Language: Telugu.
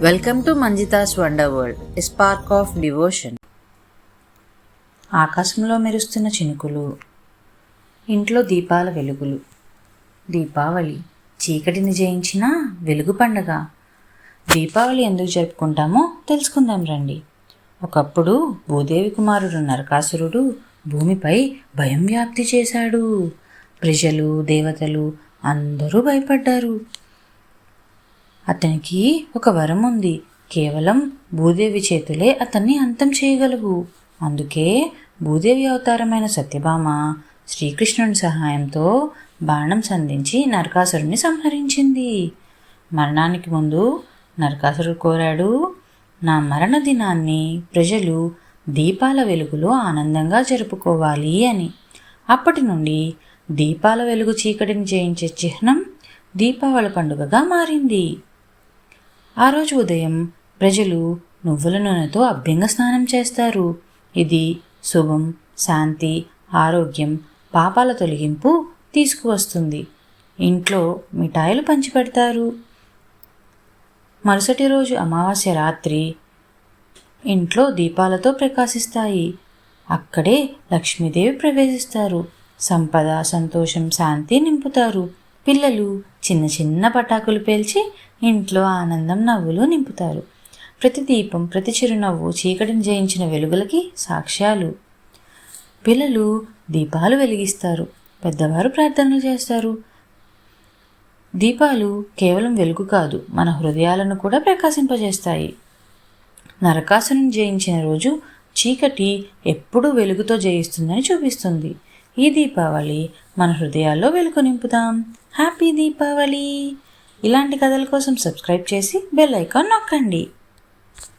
Welcome to Manjitha's wonder world a spark of devotion ఆకాశంలో మెరుస్తున్న చినుకులు ఇంట్లో దీపాల వెలుగులు దీపావళి చీకటిని జయించిన వెలుగు పండగ. దీపావళి ఎందుకు జరుపుకుంటామో తెలుసుకుందాం రండి. ఒకప్పుడు భూదేవి కుమారుడు నరకాసురుడు భూమిపై భయం వ్యాప్తి చేశాడు. ప్రజలు దేవతలు అందరూ భయపడ్డారు. అతనికి ఒక వరం ఉంది. కేవలం భూదేవి చేతులే అతన్ని అంతం చేయగలవు. అందుకే భూదేవి అవతారమైన సత్యభామ శ్రీకృష్ణుని సహాయంతో బాణం సంధించి నరకాసురుని సంహరించింది. మరణానికి ముందు నరకాసురుడు కోరాడు నా మరణ దినాన్ని ప్రజలు దీపాల వెలుగులో ఆనందంగా జరుపుకోవాలి అని. అప్పటి నుండి దీపాల వెలుగు చీకటిని జయించే చిహ్నం దీపావళి పండుగగా మారింది. ఆ రోజు ఉదయం ప్రజలు నువ్వుల నూనెతో అభ్యంగ స్నానం చేస్తారు. ఇది శుభం శాంతి ఆరోగ్యం పాపాల తొలగింపు తీసుకువస్తుంది. ఇంట్లో మిఠాయిలు పంచిపెడతారు. మరుసటి రోజు అమావాస్య రాత్రి ఇంట్లో దీపాలతో ప్రకాశిస్తాయి. అక్కడే లక్ష్మీదేవి ప్రవేశిస్తారు. సంపద సంతోషం శాంతి నింపుతారు. పిల్లలు చిన్న చిన్న పటాకులు పేల్చి ఇంట్లో ఆనందం నవ్వులు నింపుతారు. ప్రతి దీపం ప్రతి చిరునవ్వు చీకటిని జయించిన వెలుగులకి సాక్ష్యాలు. పిల్లలు దీపాలు వెలిగిస్తారు పెద్దవారు ప్రార్థనలు చేస్తారు. దీపాలు కేవలం వెలుగు కాదు మన హృదయాలను కూడా ప్రకాశింపజేస్తాయి. నరకాసుని జయించిన రోజు చీకటి ఎప్పుడూ వెలుగుతో జయిస్తుందని చూపిస్తుంది. ఈ దీపావళి మన హృదయాల్లో వెలుగు నింపుదాం. హ్యాపీ దీపావళి. ఇలాంటి కథల కోసం సబ్స్క్రైబ్ చేసి బెల్ ఐకాన్ నొక్కండి.